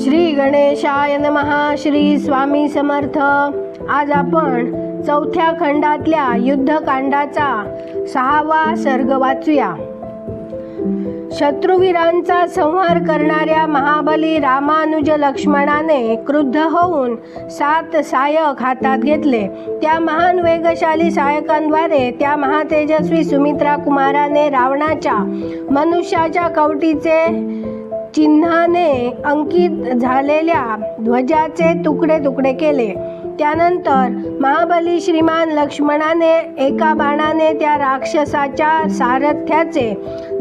श्री गणेशाय नमहा श्री स्वामी समर्थ. आज आपण चौथ्या खंडातल्या युद्धकांडाचा सहावा सर्ग वाचूया. शत्रुवीरांचा संहार करणाऱ्या महाबली रामानुज लक्ष्मणाने क्रुद्ध होऊन सात सायक हातात घेतले. त्या महान वेगशाली सायकांद्वारे त्या महातेजस्वी सुमित्रा कुमाराने रावणाच्या मनुष्याच्या कवटीचे चिन्हाने अंकित झालेल्या ध्वजाचे तुकडे तुकडे केले. त्यानंतर महाबली श्रीमान लक्ष्मणाने एका बाणाने त्या राक्षसाच्या सारथ्याचे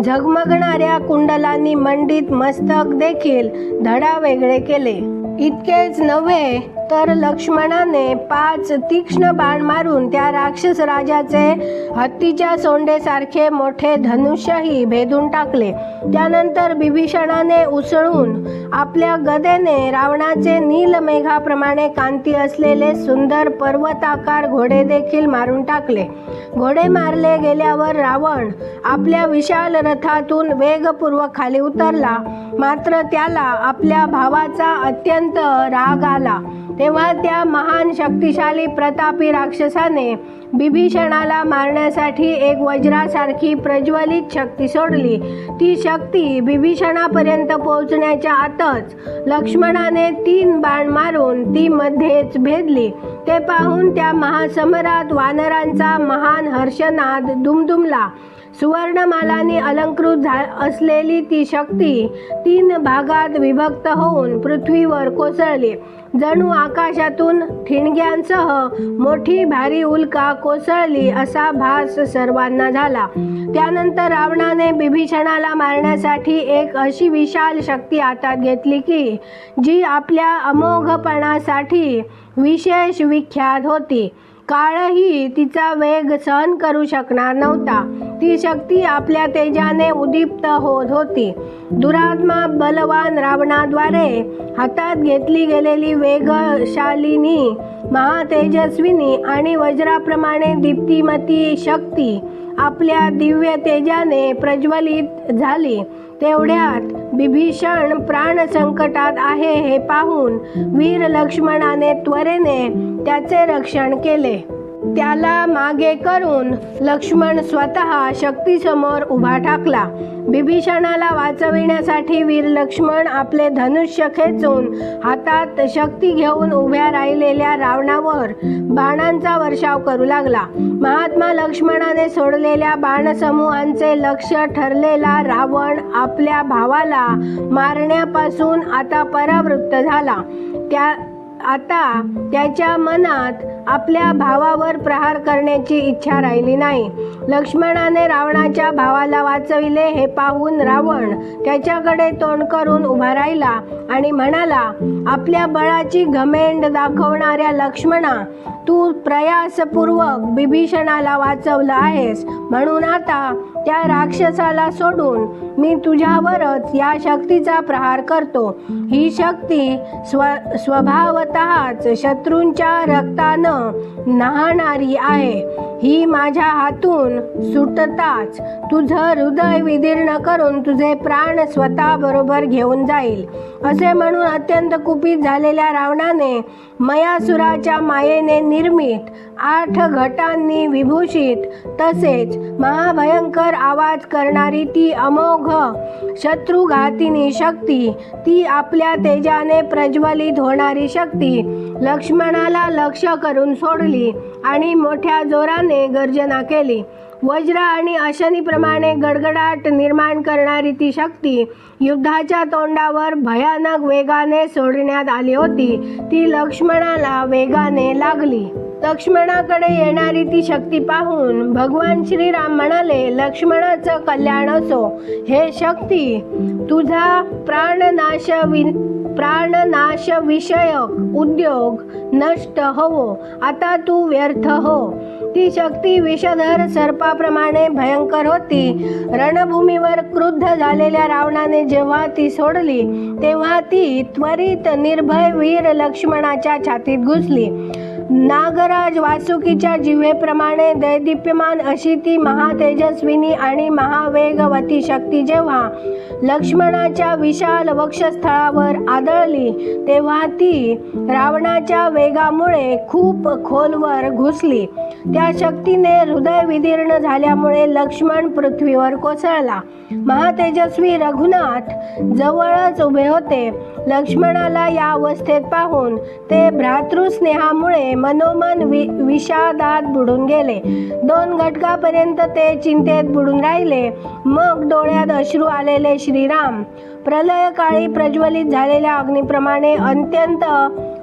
झगमगणाऱ्या कुंडलांनी मंडित मस्तक देखील धडा वेगळे केले. इतकेच नव्हे तर लक्ष्मणाने पाच तीक्ष्ण बाण मारून त्या राक्षस राजाचे हत्तीच्या सोंडेसारखे मोठे धनुष्यही भेदून टाकले. त्यानंतर बिभीषणाने उसळून आपल्या गदेने रावणाचे नीलमेघाप्रमाणे कांती असलेले सुंदर पर्वताकार घोडे देखील मारून टाकले. घोडे मारले गेल्यावर रावण आपल्या विशाल रथातून वेगपूर्वक खाली उतरला. मात्र त्याला आपल्या भावाचा अत्यंत राग आला. तेव्हा त्या महान शक्तिशाली प्रतापी राक्षसाने बिभीषणाला मारण्यासाठी एक वज्रासारखी प्रज्वलित शक्ती सोडली. ती शक्ती बिभीषणापर्यंत पोहोचण्याच्या आतच लक्ष्मणाने तीन बाण मारून ती मध्येच भेदली. ते पाहून त्या महासमरात वानरांचा महान हर्षनाद दुमदुमला. सुवर्णमालाने अलंकृत झा असलेली ती शक्ती तीन भागात विभक्त होऊन पृथ्वीवर कोसळली. जणू आकाशातून ठिणग्यांसह मोठी भारी उल्का कोसळली असा भास सर्वांना झाला. त्यानंतर रावणाने बिभीषणाला मारण्यासाठी एक अशी विशाल शक्ती हातात घेतली की जी आपल्या अमोघपणासाठी विशेष विख्यात होती. काळही तिचा वेग सहन करू शकणार नव्हता. ती शक्ती आपल्या तेजाने उद्दीप्त होत होती. दुरात्मा बलवान रावणाद्वारे हातात घेतली गेलेली वेगशालिनी महातेजस्विनी आणि वज्राप्रमाणे दीप्तिमती शक्ती आपल्या दिव्य तेजाने प्रज्वलित झाली. तेवढ्यात बिभीषण प्राण संकटात आहे हे पाहून वीर लक्ष्मणाने त्वरेने त्याचे रक्षण केले. त्याला मागे करून लक्ष्मण स्वतः शक्तीसमोर उभा ठाकला. बिभीषणाला वाचविण्यासाठी वीर लक्ष्मण आपले धनुष्य खेचून हातात शक्ती घेऊन उभ्या राहिलेल्या रावणावर बाणांचा वर्षाव करू लागला. महात्मा लक्ष्मणाने सोडलेल्या बाणसमूहांचे लक्ष ठरलेला रावण आपल्या भावाला मारण्यापासून आता परावृत्त झाला. त्या आता त्याच्या मनात आपल्या भावावर प्रहार करण्याची इच्छा राहिली नाही. लक्ष्मणाने रावणाच्या भावाला वाचविले हे पाहून रावण त्याच्याकडे तोंड करून उभा राहिला आणि म्हणाला आपल्या बळाची घमेंड दाखवणाऱ्या लक्ष्मणा तू प्रयासपूर्वक बिभीषणाला वाचवलं आहेस. म्हणून आता त्या राक्षसाला सोडून मी तुझ्यावरच या शक्तीचा प्रहार करतो. ही शक्ती स्व स्वभावतःच शत्रूंच्या रक्तानं नाहणारी आहे. ही माझ्या हातून सुटताच तुझं हृदय विदीर्ण करून तुझे प्राण स्वतः बरोबर घेऊन जाईल. असे म्हणून अत्यंत कुपित झालेल्या रावणाने मयासुराच्या मायेने निर्मित आठ घटांनी विभूषित तसेच महाभयंकर आवाज करणारी ती अमोघ शत्रुघातिनी शक्ती ती आपल्या तेजाने प्रज्वलित होणारी शक्ती. लक्ष्मणाला लक्ष करून सोडली आणि मोठ्या जोराने गर्जना केली. वज्र आणि अशनीप्रमाणे गडगडाट निर्माण करणारी ती शक्ती युद्धाच्या तोंडावर भयानक वेगाने सोडण्यात आली होती. ती लक्ष्मणाला वेगाने लागली. लक्ष्मणाकडे येणारी ती शक्ती पाहून भगवान श्रीराम म्हणाले लक्ष्मणाचं कल्याण असो. हे शक्ती तुझा प्राणनाश विन प्राणनाश विषयक उद्योग नष्ट होवो आता तू व्यर्थ हो. ती शक्ती विषधर सर्पाप्रमाणे भयंकर होती. रणभूमीवर क्रुद्ध झालेल्या रावणाने जेव्हा ती सोडली तेव्हा ती त्वरित निर्भय वीर लक्ष्मणाच्या छातीत घुसली. नागराज वासुकीच्या जिव्हेप्रमाणे दैदिप्यमान अशी ती महातेजस्विनी आणि महावेगवती शक्ती जेव्हा लक्ष्मणाच्या विशाल वक्षस्थळावर आदळली तेव्हा ती रावणाच्या वेगामुळे खूप खोलवर घुसली. त्या शक्तीने हृदय विदीर्ण झाल्यामुळे लक्ष्मण पृथ्वीवर कोसळला. महातेजस्वी रघुनाथ जवळच उभे होते. लक्ष्मणाला या अवस्थेत पाहून ते भ्रातृस्नेहामुळे मनोमन वि विषादात बुडून गेले. दोन घटकापर्यंत ते चिंतेत बुडून राहिले. मग डोळ्यात अश्रू आलेले श्रीराम. प्रलयकाळी प्रज्वलित झालेल्या अग्निप्रमाणे अत्यंत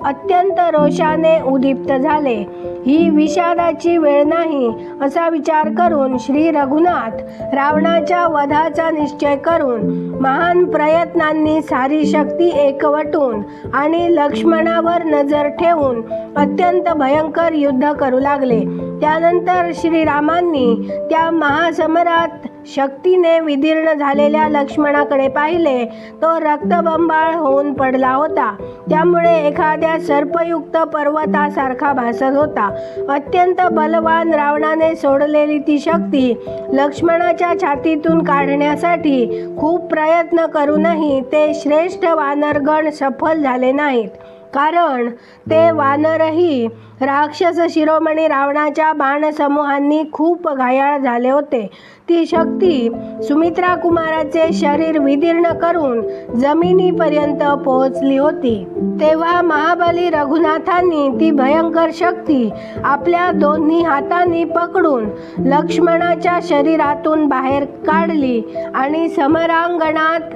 अत्यंत रोषाने उद्दीप्त झाले. ही विषादाची वेळ नाही असा विचार करून श्री रघुनाथ रावणाच्या वधाचा निश्चय करून महान प्रयत्नांनी सारी शक्ती एकवटून आणि लक्ष्मणावर नजर ठेवून अत्यंत भयंकर युद्ध करू लागले. त्यानंतर श्रीरामांनी त्या महासमरात शक्तीने विदीर्ण झालेल्या लक्ष्मणाकडे पाहिले तो रक्तबंबाळ होऊन पडला होता. त्यामुळे एखाद्या सर्पयुक्त पर्वतासारखा भासत होता. अत्यंत बलवान रावणाने सोडलेली ती शक्ती लक्ष्मणाच्या छातीतून काढण्यासाठी खूप प्रयत्न करूनही ते श्रेष्ठ वानरगण सफल झाले नाहीत. कारण ते वानरही राक्षस शिरोमणी रावणाच्या बाणसमूहांनी खूप घायाळ झाले होते. ती शक्ती सुमित्रा कुमाराचे शरीर विदीर्ण करून जमिनीपर्यंत पोहोचली होती. तेव्हा महाबली रघुनाथांनी ती भयंकर शक्ती आपल्या दोन्ही हातांनी पकडून लक्ष्मणाच्या शरीरातून बाहेर काढली आणि समरांगणात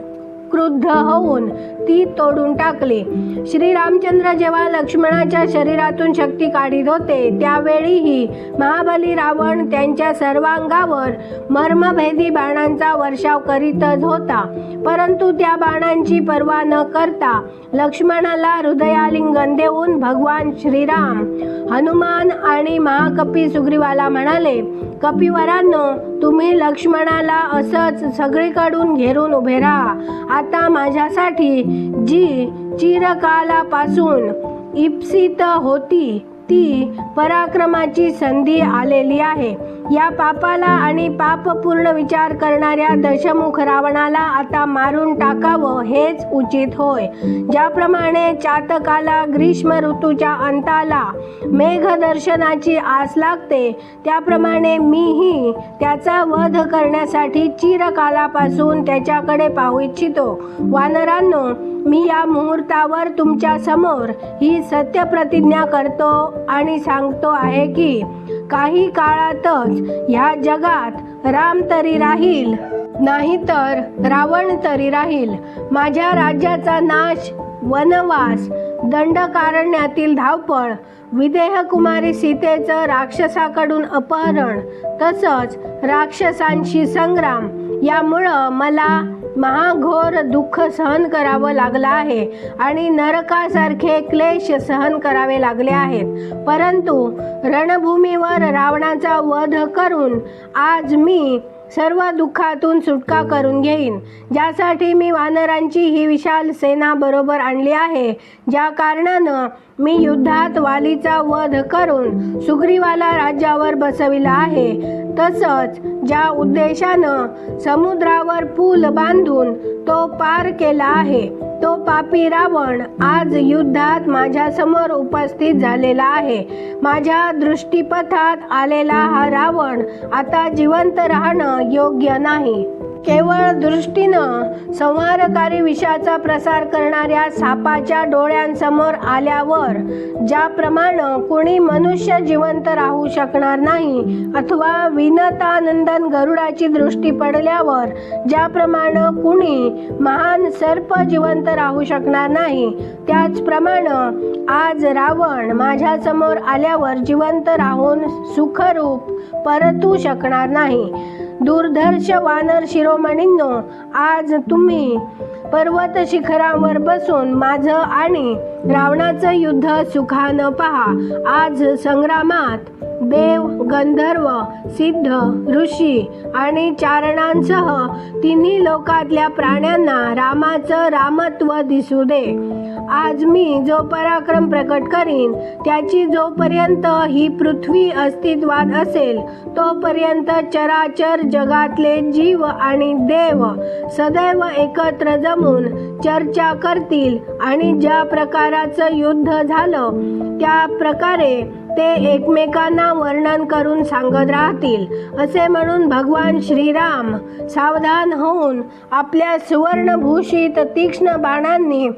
क्रुद्ध होऊन ती तोडून टाकली. श्रीरामचंद्र जेव्हा लक्ष्मणाच्या शरीरातून शक्ती काढीत होते त्यावेळीही महाबली रावण त्यांच्या सर्वांगावर मर्मभेदी बाणांचा वर्षाव करीतच होता. परंतु त्या बाणांची पर्वा न करता लक्ष्मणाला हृदयालिंगन देऊन भगवान श्रीराम हनुमान आणि महाकपी सुग्रीवाला म्हणाले कपिवरांनो तुम्ही लक्ष्मणाला असंच सगळीकडून घेरून उभे राहा. आता माझ्यासाठी जी चिरकालापासून इप्सित होती ती पराक्रमाची संधी आलेली आहे. या पापाला आणि पापपूर्ण विचार करणाऱ्या दशमुख रावणाला आता मारून टाकावं हेच उचित होय. ज्याप्रमाणे चातकाला ग्रीष्म ऋतूच्या अंताला मेघदर्शनाची आस लागते त्याप्रमाणे मीही त्याचा वध करण्यासाठी चिरकालापासून त्याच्याकडे पाहू इच्छितो. वानरांनो मी या मुहूर्तावर तुमच्यासमोर ही सत्य प्रतिज्ञा करतो आणि सांगतो आहे की काही काळातच ह्या जगात राम तरी राहील नाहीतर रावण तरी राहील. माझ्या राज्याचा नाश वनवास दंडकारण्यातील धावपळ विदेह कुमारी सीतेचं राक्षसाकडून अपहरण तसंच राक्षसांशी संग्राम यामुळं मला महाघोर दुःख सहन करावं लागलं आहे आणि नरकासारखे क्लेश सहन करावे लागले आहेत. परंतु रणभूमीवर रावणाचा वध करून आज मी सर्व दुःखातून सुटका करून घेईन. ज्यासाठी मी वानरांची ही विशाल सेना बरोबर आणली आहे ज्या कारणानं मी युद्धात वालीचा वध करून सुग्रीवाला राज्यावर बसविला आहे तसंच ज्या उद्देशानं समुद्रावर पूल बांधून तो पार केला आहे. तो पापी रावण आज युद्धात माझ्यासमोर उपस्थित झालेला आहे. माझ्या दृष्टीपथात आलेला हा रावण आता जिवंत राहणं योग्य नाही. केवळ दृष्टीनं संहारकारी विषाचा प्रसार करणाऱ्या सापाच्या डोळ्यांसमोर आल्यावर ज्याप्रमाणे कोणी मनुष्य जिवंत राहू शकणार नाही अथवा विनतानंदन गरुडाची दृष्टी पडल्यावर ज्याप्रमाणे कुणी महान सर्प जिवंत राहू शकणार नाही त्याचप्रमाणे आज रावण माझ्यासमोर आल्यावर जिवंत राहून सुखरूप परतू शकणार नाही. दुर्धर्ष वानर शिरोमणींनो आज तुम्ही पर्वत शिखरावर बसून माझं आणि रावणाचं युद्ध सुखानं पहा. आज संग्रामात देव गंधर्व सिद्ध ऋषी आणि चारणांसह तिन्ही लोकातल्या प्राण्यांना रामाचं रामत्व दिसू दे. आज मी जो पराक्रम प्रकट करीन त्याची जोपर्यंत ही पृथ्वी अस्तित्वात असेल तोपर्यंत चराचर जगातले जीव आणि देव सदैव एकत्र जमून चर्चा करतील आणि ज्या प्रकाराचं युद्ध झालं त्या प्रकारे ते एकमेकांना वर्णन करून सांगत राहतील. असे म्हणून भगवान श्रीराम सावधान होऊन आपल्या सुवर्णभूषित तीक्ष्ण बाणांनी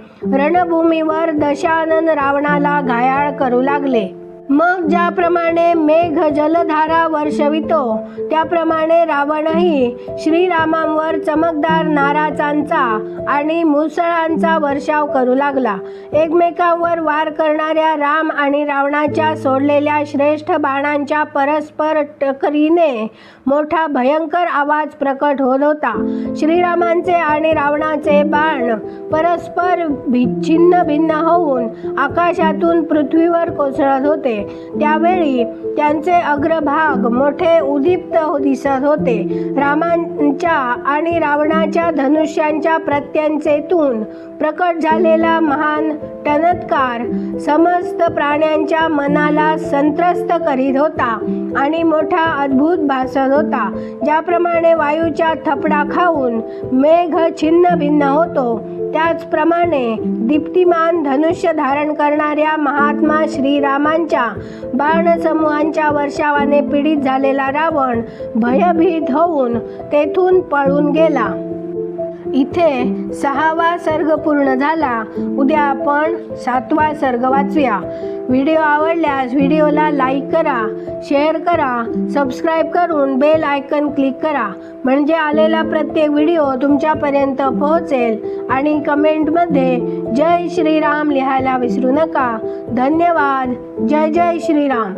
रणभूमीवर दशानन रावणाला घायाळ करू लागले. मग ज्याप्रमाणे मेघ जलधारा वर्षवितो त्याप्रमाणे रावणही श्रीरामांवर चमकदार नाराचांचा आणि मुसळांचा वर्षाव करू लागला. एकमेकांवर वार करणाऱ्या राम आणि रावणाच्या सोडलेल्या श्रेष्ठ बाणांच्या परस्पर टकरीने मोठा भयंकर आवाज प्रकट होत होता. श्रीरामांचे आणि रावणाचे बाण परस्पर भिन्न भिन्न होऊन आकाशातून पृथ्वीवर कोसळत होते. त्यावेळी त्यांचे अग्रभाग मोठे उदीप्त दिसत होते. रामांच्या आणि रावणाच्या धनुष्यांच्या प्रत्यंचेतून प्रकट झालेला महान टनत्कार समस्त प्राण्यांच्या मनाला संत्रस्त करीत होता आणि मोठा अद्भुत भासत होता. ज्याप्रमाणे वायूच्या थपडा खाऊन मेघ छिन्न भिन्न होतो त्याचप्रमाणे दीप्तिमान धनुष्य धारण करणाऱ्या महात्मा श्रीरामांच्या बाणसमूहांच्या वर्षावाने पीडित झालेला रावण भयभीत होऊन तेथून पळून गेला. इथे सहावा सर्ग पूर्ण झाला. उद्या आपण सातवा सर्ग वाचूया. व्हिडिओ आवडल्यास व्हिडिओला लाईक करा शेअर करा सबस्क्राईब करून बेल आयकन क्लिक करा. म्हणजे आलेला प्रत्येक व्हिडिओ तुमच्यापर्यंत पोहोचेल आणि कमेंटमध्ये जय श्रीराम लिहायला विसरू नका. धन्यवाद. जय जय श्रीराम.